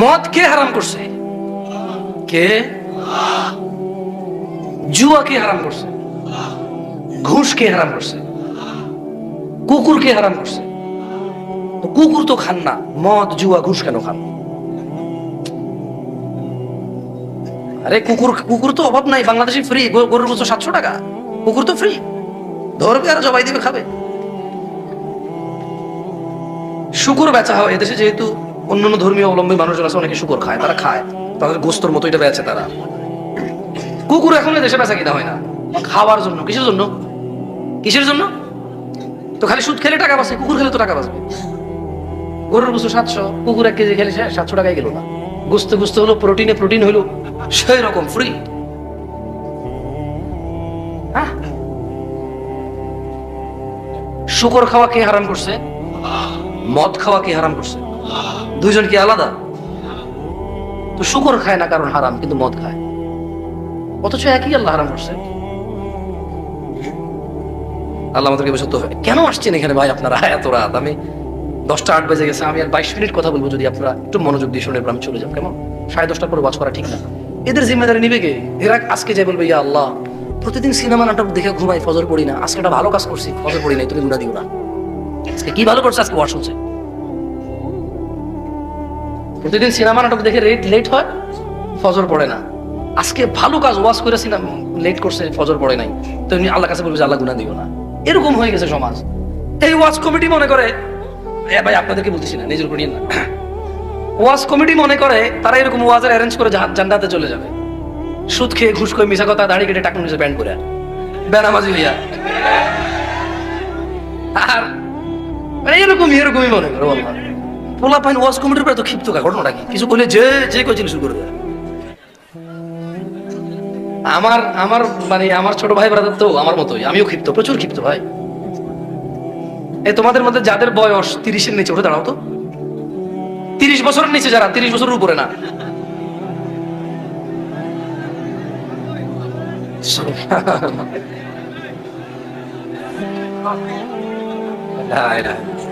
মদ কে হারাম করছে? কে? জুয়া কে হারাম করছে? ঘুষ কে হারাম করছে? কুকুর কে হারাম করছে? কুকুর তো খান না, মদ, জুয়া, ঘুষ কেন খান? আরে কুকুর কুকুর তো অভাব নাই, বাংলাদেশে ফ্রি গরুর বছর সাতশো টাকা। কুকুর তো ফ্রি ধরবে আর জবাই দিবে, খাবে। শুকুর বেচা হয়, এদেশে যেহেতু অন্যান্য ধর্মীয় অবলম্বী মানুষজন আছে, অনেকে শুকুর খায়, তারা খায়। তাদের গোস্তর মতো এটা বেচে তারা। কুকুর এখন দেশে বেচা কিনা হয় না। খাওয়ার জন্য, কিসের জন্য? কিসের জন্য? তো খালি সুদ খেলে টাকা বাঁচে, কুকুর খেলে তো টাকা বাঁচবে। গরুর বস্তু সাতশো, কুকুর এক কেজি খেলে সে সাতশো টাকায় গেল না। গুস্ত গুস্ত হলো প্রোটিনে প্রোটিন হলো সেই রকম ফ্রি শুকর খাওয়া কে হারাম করছে? মদ খাওয়া কে হারাম করছে? দুইজন কি আলাদা? তো শুকর খায় না কারণ হারাম, কিন্তু মদ খায়। অথচ একই আল্লাহ হারাম করছে। আল্লাহ আমাদেরকে কেন আসছেন এখানে ভাই আপনারা? এত রাত। আমি দশটা আট বেজে গেছে, আমি আর বাইশ মিনিট কথা বলব যদি আপনারা একটু মনোযোগ দিয়ে শুনে আমি চলে যাব। কেমন? সাড়ে দশটার পরে ওয়াচ করা ঠিক না। এদের জিম্মেদারি নিবে কে? এরা আজকে যে বলবে, ইয়া আল্লাহ, প্রতিদিন সিনেমা নাটক দেখে ঘুমাই, ফজর পড়ি না। আজকে একটা ভালো কাজ করছি, ফজর পড়ি নাই, তুমি গুণা দিও না। আজকে কি ভালো করছে? আজকে ওয়াশ হচ্ছে প্রতিদিন সিনেমা নাটক দেখে লেট লেট হয়, ফজর পড়ে না। আজকে ভালো কাজ ওয়াজ করে সিনেমা লেট করছে, ফজর পড়ে নাই। তো এমনি আল্লাহ কাছে বলবে যে, আল্লাহ গুণা দিও না। এরকম হয়ে গেছে সমাজ। এই ওয়াজ কমিটি মনে করে, এ ভাই, আপনাদেরকে বলতেছি না, নিজের না। ওয়াজ কমিটি মনে করে, তারা এরকম ওয়াজের অ্যারেঞ্জ করে জান- জান্নাতে চলে যাবে। সুদ খেয়ে ঘুষ করে মিশা কথা, দাড়ি কেটে টাকা নিচে ব্যান্ড করে। বেনামাজি হইয়া। আর মানে এরকম এরকমই মনে করো পোলা পাইন ওয়াজ কমিটির উপরে তো ক্ষিপ্ত কা ঘটনাটা কি? কিছু বলে যে যে কইছিল শুরু করে আমার আমার মানে আমার ছোট ভাই ব্রাদার তো আমার মতোই। আমিও ক্ষিপ্ত, প্রচুর ক্ষিপ্ত ভাই। এই তোমাদের মধ্যে যাদের বয়স তিরিশের নিচে উঠে দাঁড়াও তো। তিরিশ বছরের নিচে যারা, তিরিশ বছরের উপরে না। لا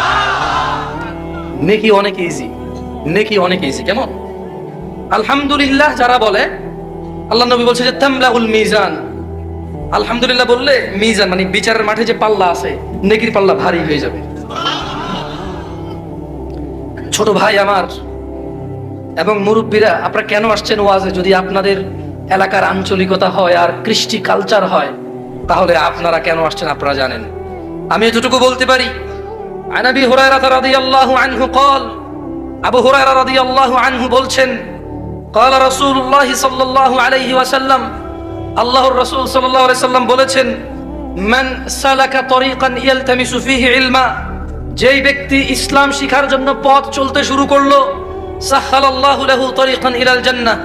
নেকি অনেক ইজি নেকি অনেক ইজি কেমন? আলহামদুলিল্লাহ যারা বলে, আল্লাহ নবী বলছে যে তামলাউল মিজান। আলহামদুলিল্লাহ বললে মিজান মানে বিচারের মাঠে যে পাল্লা আছে, নেকির পাল্লা ভারী হয়ে যাবে। ছোট ভাই আমার এবং মুরব্বীরা, আপনারা কেন আসছেন ওয়াজে? যদি আপনাদের এলাকার আঞ্চলিকতা হয় আর কৃষ্টি কালচার হয়, তাহলে আপনারা কেন আসছেন আপনারা জানেন। আমি এতটুকু বলতে পারি আনাবি হুরায়রা রাদিয়াল্লাহু আনহু قال আবু হুরায়রা রাদিয়াল্লাহু আনহু বলছেন قال رسول الله صلى الله عليه وسلم আল্লাহর রাসূল সাল্লাল্লাহু আলাইহি সাল্লাম বলেছেন মান সালাকা তরিকান ইয়ালতামিসু ফিহি ইলমা যেই ব্যক্তি ইসলাম শিখার জন্য পথ চলতে শুরু করলো সাহালাল্লাহু লাহু তরিকান ইলাল জান্নাহ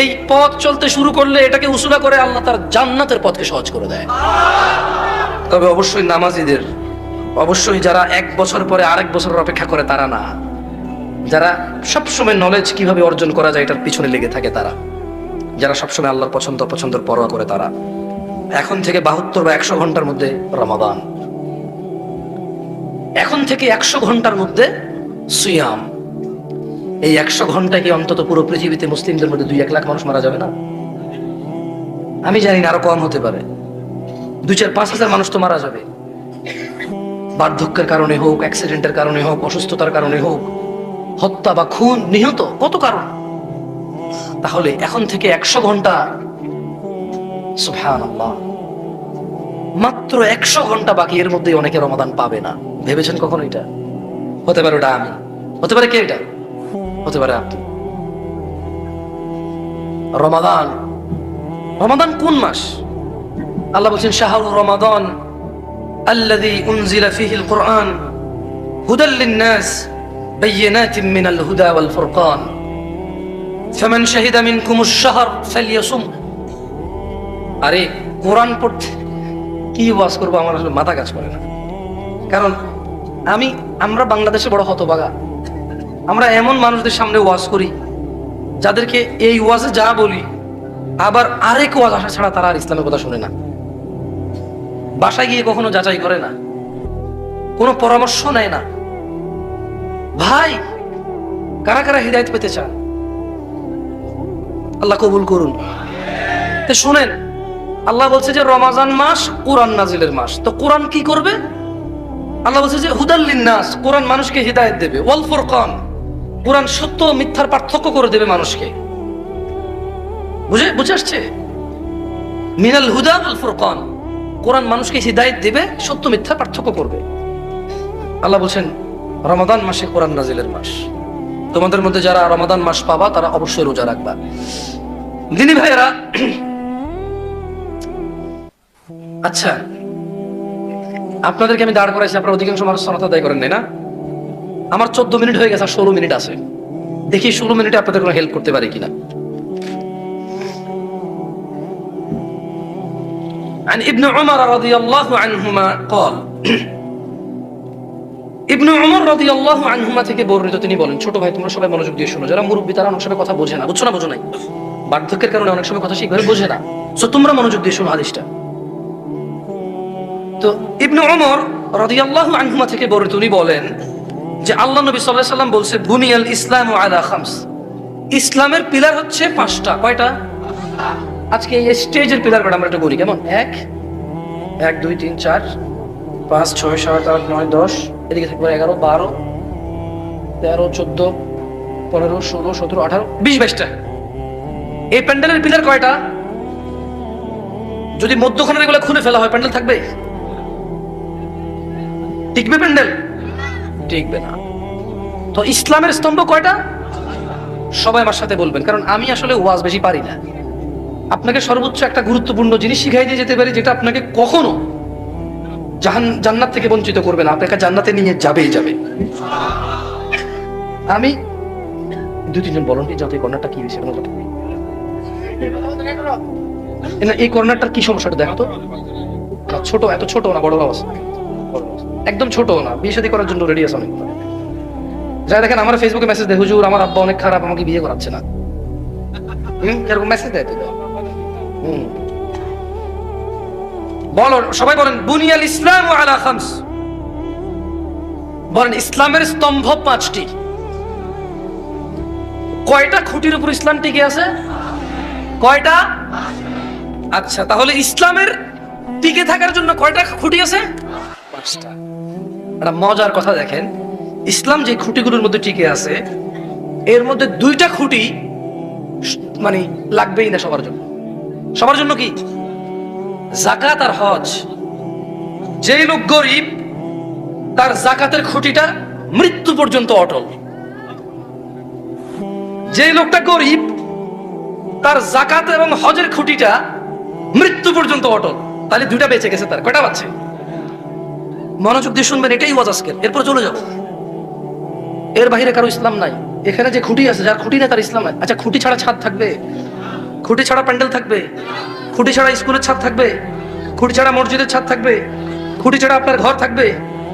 এই পথ চলতে শুরু করলে এটাকে উসুলা করে আল্লাহ তার জান্নাতের পথকে সহজ করে দেয় তবে অবশ্যই নামাজিদের অবশ্যই যারা এক বছর পরে আরেক বছরের অপেক্ষা করে তারা না। যারা সবসময় নলেজ কীভাবে অর্জন করা যায় এটার পিছনে লেগে থাকে তারা। যারা সবসময় আল্লাহর পছন্দ, অপছন্দের পরোয়া করে তারা। এখন থেকে বাহাত্তর বা একশো ঘণ্টার মধ্যে রমাদান। এখন থেকে একশো ঘণ্টার মধ্যে সুয়াম। এই একশো ঘণ্টা কি অন্তত পুরো পৃথিবীতে মুসলিমদের মধ্যে দুই এক লাখ মানুষ মারা যাবে না? আমি জানি না, আরও কম হতে পারে। দুই চার পাঁচ হাজার মানুষ তো মারা যাবে। বার্ধক্যের কারণে হোক অ্যাক্সিডেন্টের কারণে হোক, অসুস্থতার কারণে হোক, হত্যা বা খুন নিহত কত কারণ? তাহলে এখন থেকে একশো ঘণ্টা মাত্র একশো ঘণ্টা বাকি, এর মধ্যে অনেকে রমাদান পাবে না। ভেবেছেন কখন এটা? হতে পারে ওটা আমি। হতে পারে কে এটা? হতে পারে আপনি। রমাদান। রমাদান কোন মাস? আল্লাহ বলছেন শাহরু রমাদান। আল্লাযী উনজিলা ফীহিল কুরআন হুদাল লিন-নাস بينات من الهدى والفرقان فمن شهد منكم الشهر فليصم আরে কোরআন পড়তে কি ওয়াজ করবো আমার আসলে মাথা কাজ করে না কারণ আমি আমরা বাংলাদেশে বড় হতবাগা আমরা এমন মানুষদের সামনে ওয়াজ করি যাদেরকে এই ওয়াজে যা বলি আবার আরেক ওয়াজ আসা ছাড়া তারা আর ইসলামের কথা শুনে না বাসায় গিয়ে কখনো যাচাই করে না। কোনো পরামর্শ নেয় না। ভাই, কারা কারা হৃদায়ত পেতে চান? আল্লাহ কবুল করুন। শুনেন, আল্লাহ বলছে যে রমাজান মাস কোরআন নাজিলের মাস। তো কোরআন কি করবে? আল্লাহ বলছে যে হুদাল্লিন নাস কোরআন মানুষকে হৃদায়ত দেবে। ওয়াল ফুরকান, কোরআন সত্য মিথ্যার পার্থক্য করে দেবে মানুষকে। বুঝে বুঝে আসছে? মিনাল হুদা আল ফুরকান। কোরআন মানুষকে হৃদায়ত দেবে, সত্য মিথ্যা পার্থক্য করবে। আল্লাহ বলছেন, রমাদান মাসে কোরআন নাজিলের মাস। তোমাদের মধ্যে যারা রমাদান মাস পাবা, তারা অবশ্যই রোজা রাখবা। দিনী ভাইয়েরা আচ্ছা আপনাদেরকে আমি দাঁড় করাইছি, আপনারা অধিকাংশ মানুষ সনাত আদায় করেন না? আমার চোদ্দ মিনিট হয়ে গেছে ষোলো মিনিট আছে। দেখি ষোলো মিনিটে আপনাদের কোনো হেল্প করতে পারি কিনা। عن ابن عمر رضي الله عنهما قال ইবনু উমর রাদিয়াল্লাহু আনহুমা থেকে বর্ণিত তিনি বলেন ছোট ভাই তোমরা সবাই মনোযোগ দিয়ে শোনো যারা মুরব্বী তারা অনেক সময় কথা বোঝে না বুঝছো না বোঝো নাই বার্ধক্যের কারণে অনেক সময় কথা ঠিকভাবে বোঝে না সো তোমরা মনোযোগ দিয়ে শোনো হাদিসটা তো ইবনু উমর রাদিয়াল্লাহু আনহুমা থেকে বর্ণিত উনি বলেন যে আল্লাহ নবী সাল্লাল্লাহু আলাইহি সাল্লাম বলছে বুনিয়াল ইসলামু আলা খামস ইসলামের পিলার হচ্ছে পাঁচটা কয়টা আজকে এই স্টেজের পিলার কয়টা আমরা একটু করি, কেমন? এক এক, দুই, তিন, চার, পাঁচ, ছয়, সাত, আট, নয়, দশ, এদিকে থাকবে এগারো, বারো, তেরো, চোদ্দ, পনেরো, ষোলো, সতেরো, আঠারো, বিশ বাইশটা এই প্যান্ডেলের পিলার কয়টা? যদি মধ্যখানের এগুলো খুলে ফেলা হয়, প্যান্ডেল থাকবে? টিকবে প্যান্ডেল? টিকবে না। তো ইসলামের স্তম্ভ কয়টা? সবাই আমার সাথে বলবেন, কারণ আমি আসলে ওয়াজ বেশি পারি না। আপনাকে সর্বোচ্চ একটা গুরুত্বপূর্ণ জিনিস শিখাই দিয়ে যেতে পারি যেটা আপনাকে কখনো জাহান জান্নাত থেকে বঞ্চিত করবে না। আপনাকে জান্নাতে নিয়ে যাবেই যাবে। আমি দু তিনজন বলুন যাতে কর্নারটা কি হয়েছে কথা না, এই কর্নারটার কি সমস্যাটা দেখো তো? ছোট এত ছোট না বড় বড় একদম ছোট না বিয়ে শাদী করার জন্য রেডি আছে অনেক। যাই দেখেন আমার ফেসবুকে মেসেজ দেয় হুজুর আমার আব্বা অনেক খারাপ আমাকে বিয়ে করাচ্ছে না। এরকম মেসেজ দেয় তো? বলো, সবাই বলেন, বুনিয়াল ইসলাম ও আলা খামস। বলেন, ইসলামের স্তম্ভ পাঁচটি। কয়টা খুঁটির উপর ইসলাম টিকে আছে? কয়টা? আচ্ছা তাহলে ইসলামের টিকে থাকার জন্য কয়টা খুঁটি আছে? পাঁচটা। একটা মজার কথা দেখেন, ইসলাম যে খুঁটিগুলোর মধ্যে টিকে আছে, এর মধ্যে দুইটা খুঁটি মানে লাগবেই না সবার জন্য। সবার জন্য কি? জাকাত আর হজ। যেই লোক গরিব, তার জাকাতের খুঁটিটা মৃত্যু পর্যন্ত অটল। যে লোকটা গরিব, তার জাকাত এবং হজের খুঁটিটা মৃত্যু পর্যন্ত অটল। তাহলে দুইটা বেঁচে গেছে তার। কয়টা বাচ্চে মনোযোগ দিয়ে শুনবেন, এটাই ওয়াজ আজকের। এরপর চলে যাব এর বাইরে কারও ইসলাম নাই। এখানে যে খুঁটি আছে, যার খুঁটি না তার ইসলাম নাই। আচ্ছা খুঁটি ছাড়া ছাদ থাকবে? খুঁটি ছাড়া প্যান্ডেল থাকবে, খুঁটি ছাড়া স্কুলের ছাদ থাকবে, খুঁটি ছাড়া মসজিদের ছাদ থাকবে, খুঁটি ছাড়া আপনার ঘর থাকবে,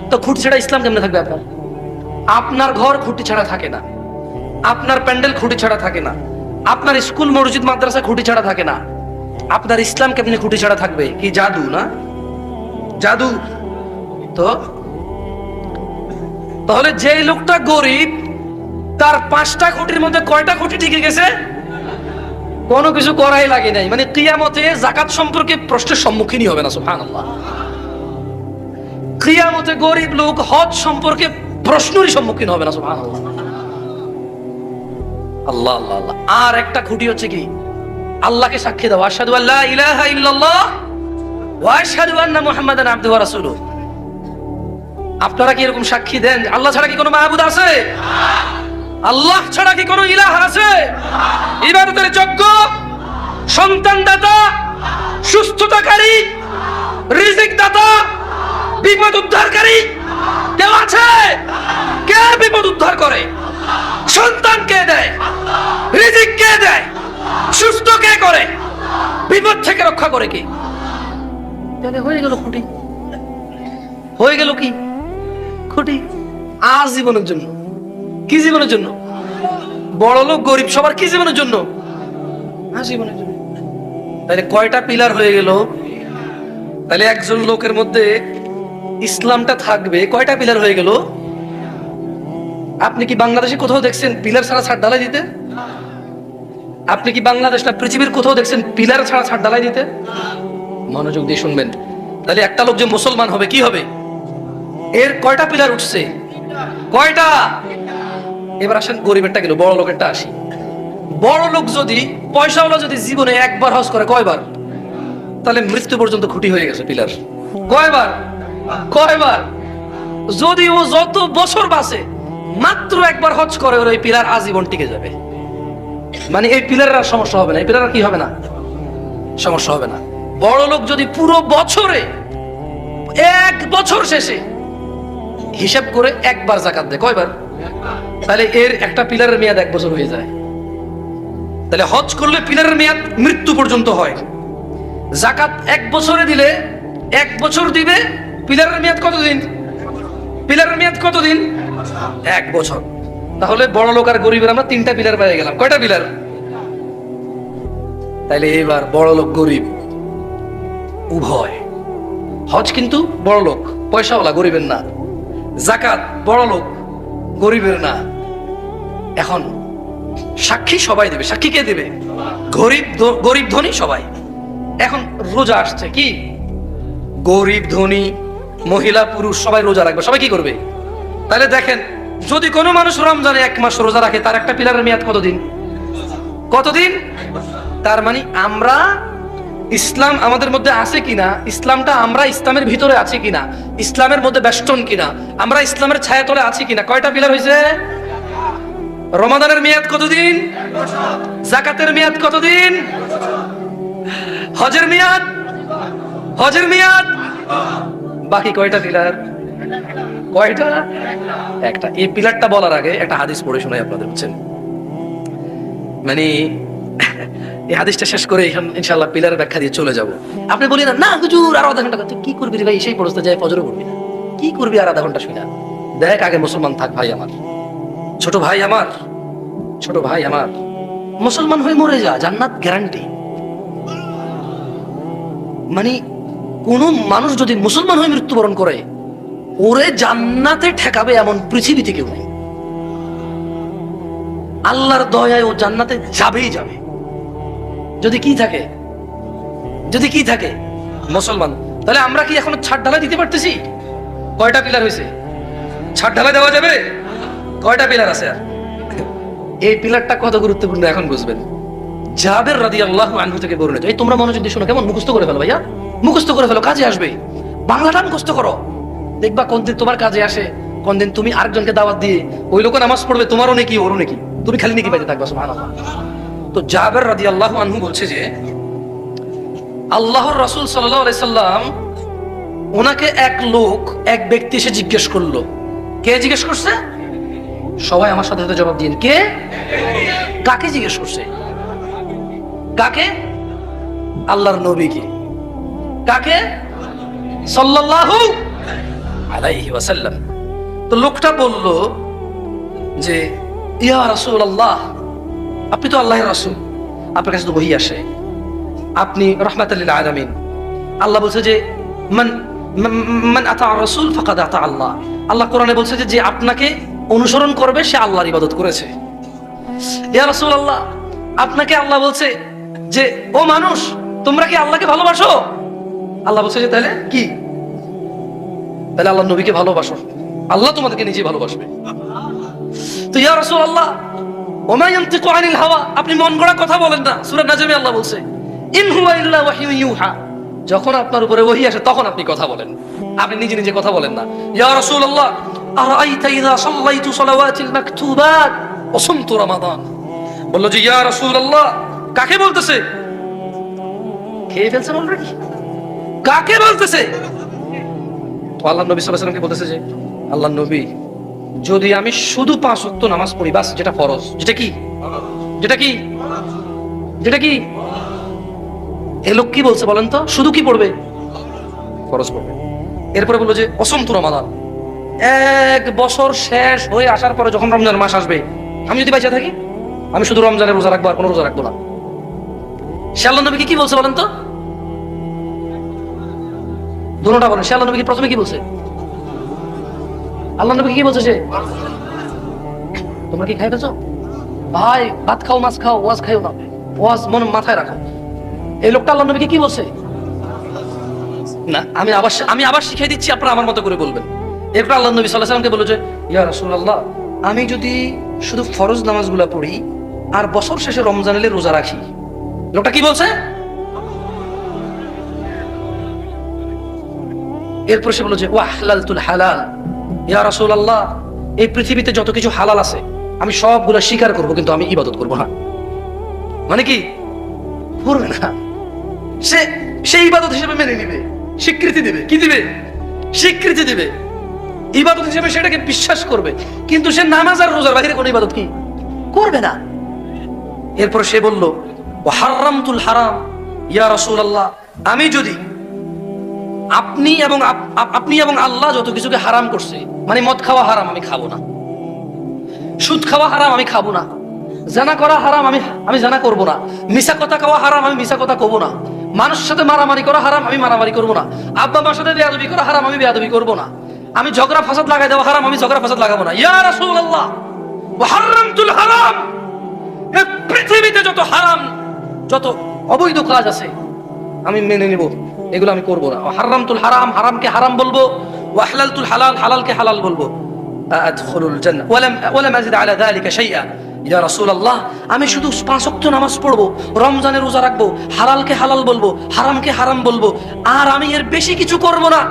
তো খুঁটি ছাড়া ইসলাম কেমনে থাকবে আপনার? আপনার ঘর খুঁটি ছাড়া থাকে না, আপনার প্যান্ডেল খুঁটি ছাড়া থাকে না, আপনার স্কুল, মসজিদ, মাদ্রাসা খুঁটি ছাড়া থাকে না। আপনার ইসলাম কেমনে খুঁটি ছাড়া থাকবে? কি জাদু না? জাদু। তো? তাহলে যে লোকটা গরিব, তার পাঁচটা খুঁটির মধ্যে কয়টা খুঁটি টিকে গেছে? কোনো কিছু করাই লাগে নাই। মানে কিয়ামতে জাকাত সম্পর্কে প্রশ্নের সম্মুখীনই হবে না, সুবহানাল্লাহ। কিয়ামতে গরিব লোক হজ সম্পর্কে প্রশ্নেরই সম্মুখীন হবে না, সুবহানাল্লাহ। আল্লাহ আল্লাহ আল্লাহ। আর একটা খুঁটি হচ্ছে কি? আল্লাহকে সাক্ষী দাও। আশহাদু আল্লা ইলাহা ইল্লাল্লাহ ওয়া আন্না মুহাম্মাদান আবদুহু ওয়া আপনারা কি এরকম সাক্ষী দেন? আল্লাহ ছাড়া কি কোনো মাহবুদ আছে? আল্লাহ ছাড়া কি কোনো ইলাহ আছে? ইবাদতের যোগ্য সন্তান দাতা সুস্থতাকারী রিজিক দাতা বিপদ উদ্ধারকারী কেউ আছে? কে বিপদ উদ্ধার করে? সন্তান কে দেয়? রিজিক কে দেয়? সুস্থ কে করে? বিপদ থেকে রক্ষা করে কি? তাহলে হয়ে গেল খুঁটি। হয়ে গেল কি? খুঁটি। আর জীবনের জন্য। কি জীবনের জন্য? বড় লোক গরিব সবার কি জীবনের জন্য? আর জীবনের জন্য। তাহলে কয়টা পিলার হয়ে গেল? তাহলে একজন লোকের মধ্যে ইসলামটা থাকবে কয়টা পিলার হয়ে গেল? আপনি কি বাংলাদেশে কোথাও দেখছেন পিলার ছাড়া ছাড় ঢালাই দিতে? আপনি কি বাংলাদেশ না পৃথিবীর কোথাও দেখছেন পিলার ছাড়া ছাড় ঢালাই দিতে? মনোযোগ দিয়ে শুনবেন। তাহলে একটা লোক যে মুসলমান হবে কি হবে? এর কয়টা পিলার উঠছে? কয়টা? এবার আসেন গরিবেরটা গেল বড় লোকেরটা আসি। বড় লোক যদি, পয়সাওয়ালা যদি জীবনে একবার হজ করে, কয়বার? তাহলে মৃত্যু পর্যন্ত খুঁটি হয়ে গেছে পিলার। কয়বার? কয়বার? যদি ও যত বছর বাঁচে, মাত্র একবার হজ করে, ওর এই পিলার আজীবন টিকে যাবে। মানে এই পিলারের সমস্যা হবে না। এই পিলার কি হবে না? সমস্যা হবে না। বড় লোক যদি পুরো বছরে, এক বছর শেষে হিসাব করে একবার জাকাত দেয়, কয়বার? তাহলে এর একটা পিলারের মেয়াদ এক বছর হয়ে যায়। তাহলে হজ করলে পিলারের মেয়াদ মৃত্যু পর্যন্ত হয়। জাকাত এক বছরে দিলে এক বছর দিবে, পিলারের মেয়াদ কতদিন? পিলারের মেয়াদ কতদিন? এক বছর। তাহলে বড় লোক আর গরিবের আমরা তিনটা পিলার পেয়ে গেলাম। কয়টা পিলার? তাইলে এবার বড় লোক, গরিব, উভয়। হজ কিন্তু বড় লোক, পয়সাওয়ালা, গরিবের না। জাকাত বড় লোক, গরিবের না। এখন সাক্ষী সবাই দেবে। সাক্ষী কে দেবে? গরিব গরিব ধনী সবাই। এখন রোজা আসছে, কি? গরিব ধনী, মহিলা, পুরুষ সবাই রোজা রাখবে। সবাই কি করবে? তাহলে দেখেন, যদি কোনো মানুষ রমজানে এক মাস রোজা রাখে, তার একটা পিলারের মেয়াদ কতদিন? কতদিন? তার মানে আমরা ইসলাম আমাদের মধ্যে আছে কিনা, ইসলামটা আমরা ইসলামের ভিতরে আছি কিনা, ইসলামের মধ্যে বেষ্টন কিনা, আমরা ইসলামের ছায়া তলে আছি কিনা, কয়টা পিলার হয়েছে রমাদানের মেয়াদ কতদিন? জাকাতের মেয়াদ কতদিন? হজের মেয়াদ? হজের মেয়াদ? বাকি কয়টা পিলার? কয়টা? একটা, এই পিলারটা বলার আগে একটা হাদিস পড়ে শোনাই আপনাদের, বুঝছেন? মানে এই হাদিসটা শেষ করে এখন ইনশাল্লাহ পিলারের ব্যাখ্যা দিয়ে চলে যাব। আপনি বলি না না হুজুর, আর আধা ঘণ্টা কি করবি রে ভাই? সেই পড়তে যায়, ফজরও করবি না। কি করবি আর আধা ঘণ্টা শুই না? দেখ আগে মুসলমান থাক ভাই আমার। ছোট ভাই আমার, ছোট ভাই আমার। মুসলমান হয়ে মরে যা, জান্নাত গ্যারান্টি মানে কোন মানুষ যদি মুসলমান হয়ে মৃত্যুবরণ করে, ওরে জান্নাতে ঠেকাবে এমন পৃথিবীতে কেউ নেই। আল্লাহর দয়ায় ও জান্নাতে যাবেই যাবে। যদি কি থাকে, যদি কি থাকে, মুসলমান, তাহলে আমরা কি এখন ছাড় ঢালাই দিতে পারতেছি? কয়টা পিলার হয়েছে? ছাড় ঢালাই দেওয়া যাবে? কয়টা পিলার আছে? আর এই পিলারটা কত গুরুত্বপূর্ণ এখন বুঝবেন? জাবের রাদি আল্লাহ আনহু থেকে বর্ণিত। এই তোমরা মনোযোগ দিয়ে শোনো, কেমন? মুখস্থ করে ফেলো ভাইয়া। মুখস্থ করে ফেলো, কাজে আসবে। বাংলাটা মুখস্থ করো। দেখবা কোন দিন তোমার কাজে আসে, কোন দিন তুমি আরেকজনকে দাওয়াত দিয়ে ওই লোক নামাজ পড়বে, তোমারও নাকি, ওরও নাকি। তুমি খালি নাকি পাইতে থাকবা, সুবহানাল্লাহ। তো জাবের রাদি আল্লাহ আনহু বলছে যে, আল্লাহর রাসূল সাল্লাল্লাহু আলাইহি সাল্লাম ওনাকে এক লোক, এক ব্যক্তি এসে জিজ্ঞেস করল। কে জিজ্ঞেস করছে? সবাই আমার সাথে সাথে জবাব দিন কে? কাকে জিজ্ঞেস করছে? কাকে? আল্লাহর নবীকে। কাকে? সাল্লাল্লাহু আলাইহি ওয়াসাল্লাম। তো লোকটা বলল যে, ইয়া রাসূলুল্লাহ, আপনি তো আল্লাহর রাসূল, আপনার কাছে তো বহি আসে। আপনি রহমাতাল্লিল আলামিন। আল্লাহ বলছে যে, মান মান- আতা রাসূল ফাকাদ আতা আল্লাহ। আল্লাহ কোরআনে বলছে যে আপনাকে অনুসরণ করবে, সে আল্লাহর ইবাদত করেছে। আপনাকে আল্লাহ বলছে যে, ও মানুষ, তোমরা কি আল্লাহকে ভালোবাসো? আল্লাহ বলছে যে, তাহলে কি? তাহলে আল্লাহ নবীকে ভালোবাসো। আল্লাহ তোমাদেরকে নিজে ভালোবাসবে। তো ইয়া হাওয়া? আপনি মন গড়া কথা বলেন না। সূরা আল্লাহ বলছে যখন আপনার উপরে ওহী আসে, তখন আপনি কথা বলেন। আপনি নিজে নিজে কথা বলেন না। ইয়া রাসূলুল্লাহ আরাআইতা ইযা সাল্লাইতু সালাওয়াতিল মাকতুবাত ওয়া সুমতু রমাদান বলল যে, ইয়া রাসূলুল্লাহ কাকে বলতেছে? খেয়ে ফেলছেন অলরেডি কাকে বলতেছে? তো আল্লাহ নবী সাল্লাল্লাহু আলাইহি বলতেছে যে, আল্লাহ নবী, যদি আমি শুধু পাঁচ ওয়াক্ত নামাজ পড়ি, বাস, যেটা ফরজ, যেটা কি? যেটা কি? যেটা কি? এ লোক কি বলছে বলেন তো? শুধু কি পড়বে? ফরজ পড়বে। এরপরে বলল যে অসন্ত রমাদান। এক বছর শেষ হয়ে আসার পরে যখন রমজান মাস আসবে, আমি যদি বাইচা থাকি, আমি শুধু রমজানের রোজা রাখব আর কোনো রোজা রাখব না। সে আল্লাহ নবীকে কি বলছে বলেন তো? দুটা বলেন। নবীকে প্রথমে কি বলছে? আল্লাহ নবীকে কি বলছে সে? তোমরা কি খাই ফেলছো? ভাই, ভাত খাও, মাছ খাও, ওয়াজ খাইও না। ওয়াজ মন মাথায় রাখো। এই লোকটা আল্লাহ নবীকে কি বলছে? না, আমি আবার আমি আবার শিখিয়ে দিচ্ছি, আপনারা আমার মতো করে বলবেন। এরপর আল্লাহ নবী সাল্লাহ সাল্লামকে যে, ইয়া রাসূলুল্লাহ, আমি যদি শুধু ফরজ নামাজগুলা পড়ি আর বছর শেষে রমজান এলে রোজা রাখি, লোকটা কি বলছে? এরপর সে বলল যে ওয়াহলালতুল হালাল, ইয়া রাসূলুল্লাহ, এই পৃথিবীতে যত কিছু হালাল আছে, আমি সবগুলো স্বীকার করব, কিন্তু আমি ইবাদত করব না। মানে কি? করবে না। সে সেই ইবাদত হিসেবে মেনে নিবে, স্বীকৃতি দিবে। কি দিবে? স্বীকৃতি দিবে। ইবাদত হিসেবে সেটাকে বিশ্বাস করবে। কিন্তু সে নামাজ আর রোজার বাইরে কোনো ইবাদত কি? করবে না। এরপর সে বলল, ও হারামতুল হারাম, ইয়া রাসূলুল্লাহ, আমি যদি আপনি এবং আপ- আপ- আপনি এবং আল্লাহ যত কিছুকে হারাম করছে মানে মদ খাওয়া হারাম, আমি খাব না। সুদ খাওয়া হারাম, আমি খাব না। জানা করা হারাম, আমি আমি জানা করব না। মিশা কথা খাওয়া হারাম, আমি মিশা কথা কব না। মানুষের সাথে মারামারি করা হারাম, আমি মারামারি করব না। আব্বা মার সাথে বেয়াদবি করা হারাম, আমি বেয়াদবি করব না। আমি ঝগড়া ফাসাদ লাগাই দেবো হারাম, আমি ঝগড়া ফাসাদ লাগাবো না। ইয়া রাসূলুল্লাহ হারামতুল হারাম। পৃথিবীতে যত হারাম, যত অবৈধ কাজ আছে, আমি মেনে নিব। এগুলো আমি করব না। হারামতুল হারাম, হারামকে হারাম বলব ওয়াহলালতুল হালাল, হালালকে হালাল বলব। আদখুলুল জান্নাহ। ওয়ালাম ওয়ালাম আযিদ আলা যালিকা শাইআ। ইয়া আমি শুধু পাঁচ ওয়াক্ত নামাজ পড়ব, রমজানে রোজা রাখব, হালালকে হালাল বলব, হারামকে হারাম বলব, আর আমি এর বেশি কিছু করব না।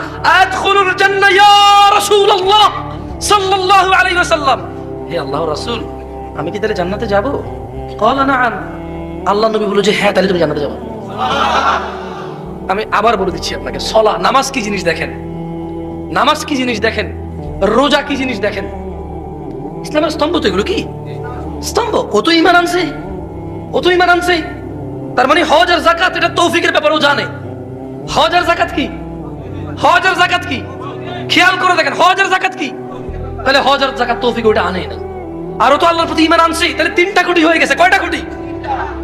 আদখুলুল জান্নাহ, ইয়া রাসূলুল্লাহ, সাল্লাল্লাহু আলাইহি ওয়াসাল্লাম। হে রাসূল, আমি কি তাহলে জান্নাতে যাব? আল্লাহ নবী বলল যে হ্যাঁ তাহলে তুমি জান্নাতে যাব। আমি আবার বলে দিচ্ছি আপনাকে সলা নামাজ কি জিনিস দেখেন? নামাজ কি জিনিস দেখেন? রোজা কি জিনিস দেখেন? ইসলামের স্তম্ভ তো এগুলো কি? স্তম্ভ কত ইমান আনছে? কত ইমান আনছে? তার মানে হজ আর জাকাত এটা তৌফিকের ব্যাপারেও জানে। হজ আর জাকাত কি? হজ আর জাকাত কি? খেয়াল করে দেখেন, হজ আর জাকাত কি? তাহলে হজ আর জাকাত তৌফিক ওটা আনে না। আরও তো আল্লাহর প্রতি ইমান আনছে, তাহলে তিনটা কোটি হয়ে গেছে। কয়টা কোটি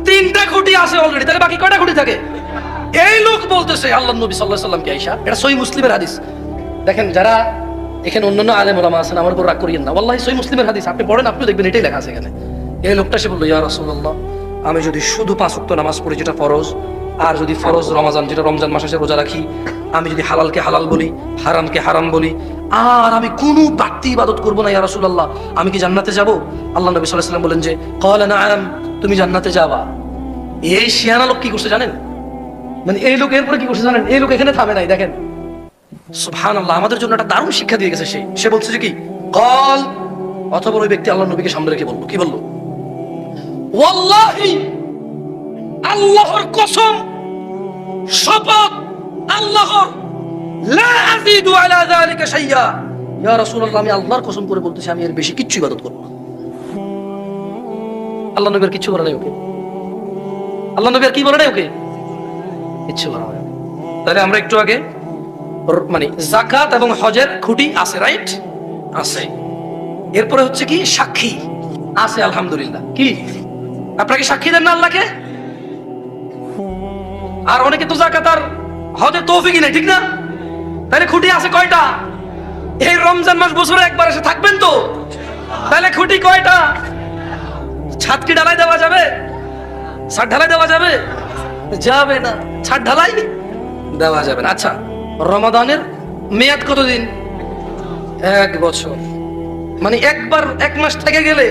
তিনটা খুঁটি আছে অলরেডি তাহলে বাকি কয়টা খুঁটি থাকে? এই লোক বলতেছে, আল্লাহ নবী সাল্লাহ সাল্লামকে আইসা, এটা সই মুসলিমের হাদিস। দেখেন, যারা এখানে অন্যান্য আলেম ওলামা আছেন, আমার উপর রাগ করিয়েন না। আল্লাহ সই মুসলিমের হাদিস, আপনি পড়েন, আপনিও দেখবেন, এটাই লেখা আছে এখানে। এই লোকটা সে বলল, ইয়া রাসূলুল্লাহ, আমি যদি শুধু পাঁচ ওয়াক্ত নামাজ পড়ি যেটা ফরজ, আর যদি ফরজ রমাজান, যেটা রমজান মাসে রোজা রাখি, আমি যদি হালালকে হালাল বলি, হারামকে হারাম বলি, আর আমি কোনো বাড়তি ইবাদত করব না, ইয়া রাসূলুল্লাহ, আমি কি জান্নাতে যাব? আল্লাহ নবী সাল্লাল্লাহু আলাইহি ওয়াসাল্লাম বলেন যে, ক্বালা নাআম, তুমি জান্নাতে যাবা। এই শিয়ানা লোক কি করছে জানেন? মানে এই লোক এরপরে কি করছে জানেন? এই লোক এখানে থামে নাই, দেখেন। সুবহানাল্লাহ, আমাদের জন্য একটা দারুণ শিক্ষা দিয়ে গেছে সে। সে বলছে যে কি? কল অথবা ওই ব্যক্তি আল্লাহ নবীকে সামনে রেখে বলল। কি বলল? আল্লাহর কসম, শপথ আল্লাহর। আমি আল্লাহর কসম করে বলতেছি, আমি এর বেশি কিচ্ছু ইবাদত কিচ্ছু নাই ওকে। আল্লাহ নবী আর কি বলে নাই ওকে? কিচ্ছু তাহলে আমরা একটু আগে মানে জাকাত এবং হজের খুঁটি আছে, রাইট? আছে। এরপরে হচ্ছে কি? সাক্ষী। আছে, আলহামদুলিল্লাহ। কি? আপনাকে সাক্ষী দেন না আল্লাহকে? আর অনেকে তো জাকাত আর হজের তৌফিকই নাই, ঠিক না? তাহলে খুঁটি আছে কয়টা? এই রমজান মাস বছরে একবার এসে থাকবেন তো? তাহলে খুঁটি কয়টা? ছাদ কি ঢালাই দেওয়া যাবে? ছাদ ঢালাই দেওয়া যাবে? যাবে না। ছাদ ঢালাই দেওয়া যাবে না। আচ্ছা রমাদানের মেয়াদ কতদিন? এক বছর। মানে একবার, এক মাস থেকে গেলে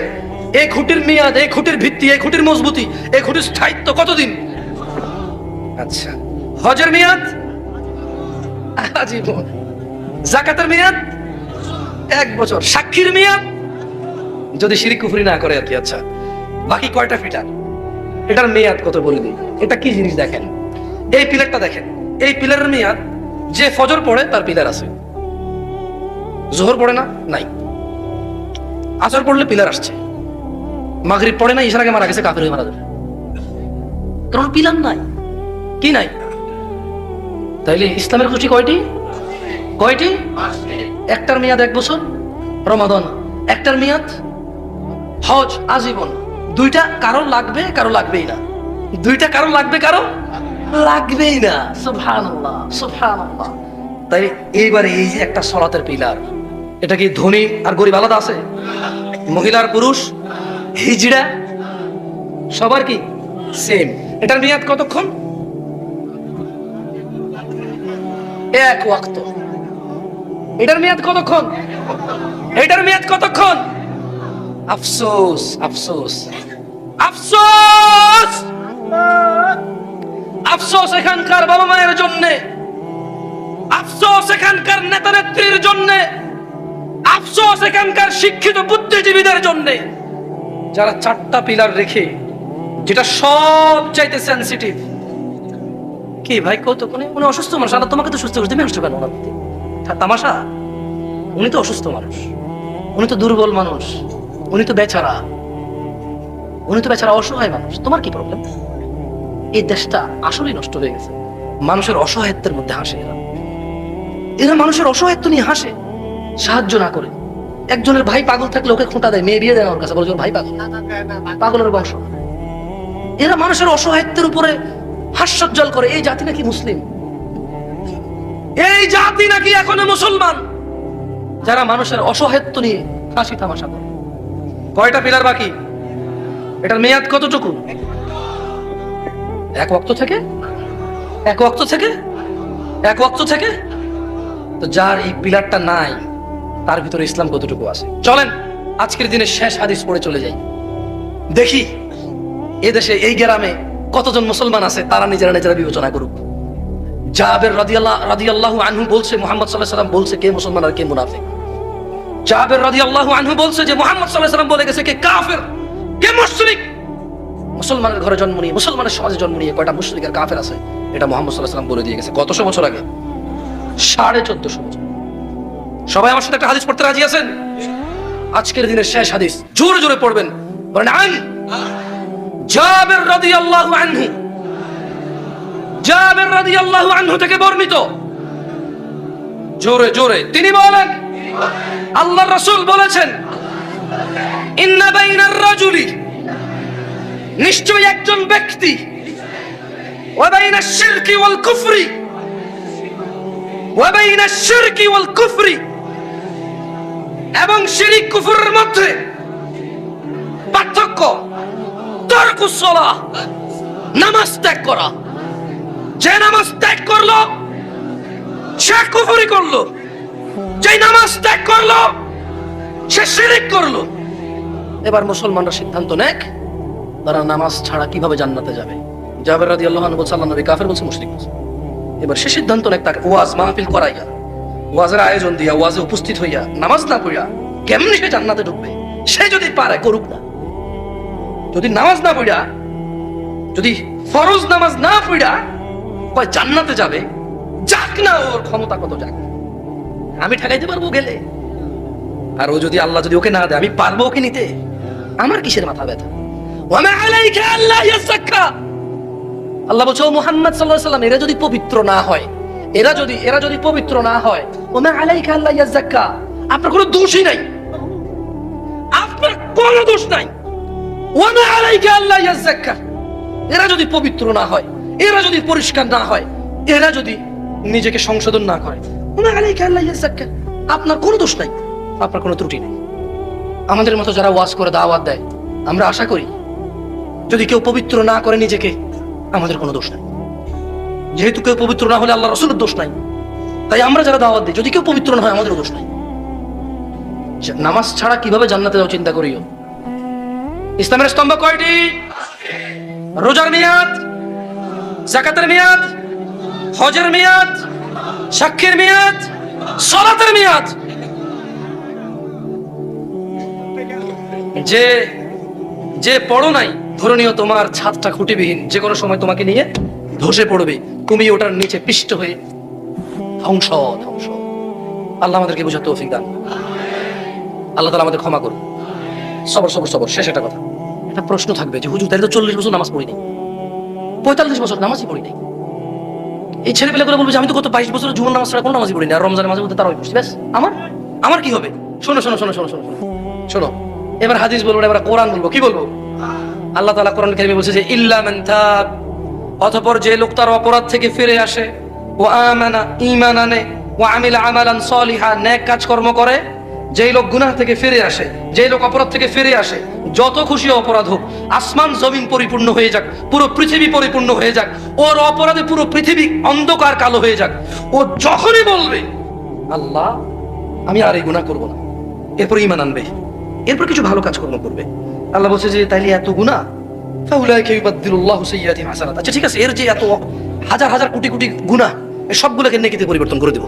এই খুঁটির মেয়াদ এই খুঁটির ভিত্তি এই খুঁটির মজবুতি এই খুঁটির স্থায়িত্ব কতদিন? আচ্ছা। হজের মেয়াদ? আজীবন। জাকাতের মেয়াদ? এক বছর। সাক্ষীর মেয়াদ? যদি শিরিক কুফরি না করে আর কি আচ্ছা। বাকি কয়টা ফিটার? এটার মেয়াদ কত বলে দিই? এটা কি জিনিস দেখেন? এই পিলারটা দেখেন। এই পিলারের মেয়াদ যে ফজর পড়ে তার পিলার আছে। জোহর পড়ে না? নাই। আসর পড়লে পিলার আসছে। মাগরিব পড়ে না ইশারাকে মারা গেছে, কাফের হয়ে মারা যাবে। কারণ পিলার নাই। কি নাই? তাইলে ইসলামের খুশি কয়টি? কয়টি? একটার মেয়াদ এক বছর, রমাদন। একটার মেয়াদ হজ, আজীবন। দুইটা কারও লাগবে, কারও লাগবেই না। দুইটা কারও লাগবে, কারও লাগবেই না। তাই এইবারে এই যে একটা সলাতের পিলার, এটা কি ধনী আর গরিব আলাদা আছে? মহিলার পুরুষ? হিজড়া? সবার কি? সেম এটার মেয়াদ কতক্ষণ? এক ওয়াক্ত। এটার মেয়াদ কতক্ষণ? এটার মেয়াদ কতক্ষণ? আফসোস আফসোস। আফসোস! আফসোস এখানকার বাবা মায়ের জন্য। আফসোস এখানকার নেতা নেত্রীর জন্য। আফসোস এখানকার শিক্ষিত বুদ্ধিজীবীদের জন্য। যারা চারটা পিলার রেখে, যেটা সব চাইতে সেন্সিটিভ কি ভাই কত? উনি অসুস্থ মানুষ? আর তোমাকে তো সুস্থ করতে আসছো কেন তামাশা, উনি তো অসুস্থ মানুষ। উনি তো দুর্বল মানুষ। উনি তো বেচারা। উনি তো বেচারা অসহায় মানুষ। তোমার কি প্রবলেম এই দেশটা আসলেই নষ্ট হয়ে গেছে। মানুষের অসহায়ত্বের মধ্যে হাসে এরা। এরা মানুষের অসহায়ত্ব নিয়ে হাসে। সাহায্য না করে। একজনের ভাই পাগল থাকলে ওকে খোঁটা দেয়, মেয়ে বিয়ে দেয় ওর কাছে, বলে ভাই পাগল। পাগলের বংশ। এরা মানুষের অসহায়ত্বের উপরে হাস্যজ্জ্বল করে। এই জাতি নাকি মুসলিম? এই জাতি নাকি এখনও মুসলমান? যারা মানুষের অসহায়ত্ব নিয়ে হাসি তামাশা করে। কয়টা পিলার বাকি? এটার মেয়াদ কতটুকু? এক ওয়াক্ত থেকে? এক ওয়াক্ত থেকে? এক ওয়াক্ত থেকে? তো যার এই পিলারটা নাই তার ভিতরে ইসলাম কতটুকু আছে? চলেন, আজকের দিনে শেষ হাদিস পড়ে চলে যাই। দেখি এদেশে এই গ্রামে কতজন মুসলমান আছে, তারা নিজেরা নিজেরা বিবেচনা করুক। জাবের রাদিয়াল্লাহ রাদিয়াল্লাহু আনহু বলছে, মুহাম্মদ আলাইহি সাল্লাম বলছে, কে মুসলমান আর কে মুনাফিক? জাবের রাদিয়াল্লাহু আনহু বলছে যে, মোহাম্মদ আলাইহি সাল্লাম বলে গেছে, কে কাফের, কে মুশরিক? মুসলমানের ঘরে জন্ম নিয়ে, মুসলমানের সমাজে জন্ম নিয়ে কয়টা মুশরিক আর কাফের আছে? এটা মোহাম্মদ আলাইহি সাল্লাম বলে দিয়ে গেছে। কতশো বছর আগে? সাড়ে চোদ্দশো বছর। সবাই আমার সাথে একটা হাদিস পড়তে রাজি আছেন? আজকের দিনের শেষ হাদিস। জোরে জোরে পড়বেন। বলেন, আন। জাবের আনহু। জাবের আনহু থেকে বর্ণিত। জোরে জোরে। তিনি বলেন, আল্লাহর রাসূল বলেছেন, ইন্না বাইনার রাজুলি। নিশ্চয়ই একজন ব্যক্তি, ওয়া শিরকি ওয়াল কুফরি। ওয়া শিরকি ওয়াল কুফরি। এবং শিরিক কুফরের মধ্যে পার্থক্য তরকুস সালাহ, নামাজ ত্যাগ করা। যে নামাজ ত্যাগ করল, সে কুফরি করল। যে নামাজ ত্যাগ করল, সে শিরিক করল। এবার মুসলমানরা সিদ্ধান্ত নেক, তারা নামাজ ছাড়া কীভাবে জান্নাতে যাবে? জাবের রাদিয়াল্লাহু আনহু বলছে আল্লাহ নবী কাফের বলছে, মুশরিক বলছে। এবার সে সিদ্ধান্ত নেক, তাকে ওয়াজ মাহফিল করাইয়া ওয়াজের আয়োজন দিয়া, ওয়াজে উপস্থিত হইয়া, নামাজ না পড়িয়া কেমনি সে জান্নাতে ঢুকবে? সে যদি পারে, করুক না। যদি নামাজ না পড়িয়া, যদি ফরজ নামাজ না পড়িয়া কয় জান্নাতে যাবে, যাক না ওর ক্ষমতা কত যাক। আমি ঠেকাইতে পারব গেলে। আর ও যদি আল্লাহ যদি ওকে না দেয়, আমি পারব ওকে নিতে। আমার কিসের মাথা ব্যথা? আল্লাহ বলছে মুহাম্মদ আলাইহি সাল্লাম এরা যদি পবিত্র না হয় এরা যদি এরা যদি পবিত্র না হয়, ওমা আলাইকা আল্লাহ ইয়াজাক্কা আপনার কোনো দোষই নাই। আপনার কোনো দোষ নাই। ওমা আলাইকা আল্লাহ ইয়াজাক্কা এরা যদি পবিত্র না হয়, এরা যদি পরিষ্কার না হয়, এরা যদি নিজেকে সংশোধন না করে, ওমা আলাইকা আল্লাহ ইয়াজাক্কা আপনার কোনো দোষ নাই, আপনার কোনো ত্রুটি নেই। আমাদের মতো যারা ওয়াজ করে, দাওয়াত দেয়, আমরা আশা করি, যদি কেউ পবিত্র না করে নিজেকে, আমাদের কোনো দোষ নাই। যেহেতু কেউ পবিত্র না হলে আল্লাহ রসুলের দোষ নাই। তাই আমরা যারা দাওয়াত দিই, যদি কেউ পবিত্র না হয়, আমাদেরও দোষ নাই। নামাজ ছাড়া কীভাবে জান্নাতে যাও চিন্তা করিও? ইসলামের স্তম্ভ কয়টি? রোজার মেয়াদ জাকাতের মেয়াদ, হজের মেয়াদ, সাক্ষীর মেয়াদ, সলাতের মেয়াদ। যে যে পড়ো নাই, ধরে নিও তোমার ছাদটা খুঁটিবিহীন, যে কোনো সময় তোমাকে নিয়ে ধসে পড়বে। তুমি ওটার নিচে পিষ্ট হয়ে ধ্বংস ধ্বংস। আল্লাহ আমাদেরকে বুঝার তৌফিক দান আল্লাহ তালা আমাদের ক্ষমা করুন। সবর সবর সবর, শেষ একটা কথা। একটা প্রশ্ন থাকবে যে, হুজুর, তাহলে তো চল্লিশ বছর নামাজ পড়িনি। পঁয়তাল্লিশ বছর নামাজই পড়িনি। এই ছেলে পেলে করে বলবে আমি তো কত বাইশ বছর জীবন নামাজ ছাড়া কোনো নামাজই পড়িনি। আর রমজানের মাঝে মধ্যে তারাই পড়ছি ব্যাস, আমার? আমার কি হবে? শোনো শোনো শোনো শোনো শোনো শোনো এবার হাদিস বলব, এবার কোরআন বলব। কি বলব? আল্লাহ তাআলা কোরআন কারিমে বলছে যে, ইল্লা মান তাব অতঃপর যে লোক তার অপরাধ থেকে ফিরে আসে, ও আমানা ইমান আনে ও আমিলা আমালান সলিহা নেক কাজকর্ম করে, যেই লোক গুনাহ থেকে ফিরে আসে, যেই লোক অপরাধ থেকে ফিরে আসে, যত খুশি অপরাধ হোক, আসমান জমিন পরিপূর্ণ হয়ে যাক, পুরো পৃথিবী পরিপূর্ণ হয়ে যাক, ওর অপরাধে পুরো পৃথিবী অন্ধকার কালো হয়ে যাক। ও যখনই বলবে, আল্লাহ, আমি আর এই গুনাহ করব না। এরপর ইমান আনবে। এরপর কিছু ভালো কাজকর্ম করবে। আল্লাহ বলছে যে, তাইলে এত গুনাহ আচ্ছা ঠিক আছে, এর যে এত হাজার হাজার কোটি কোটি এই সবগুলোকে নেকিতে পরিবর্তন করে দেব।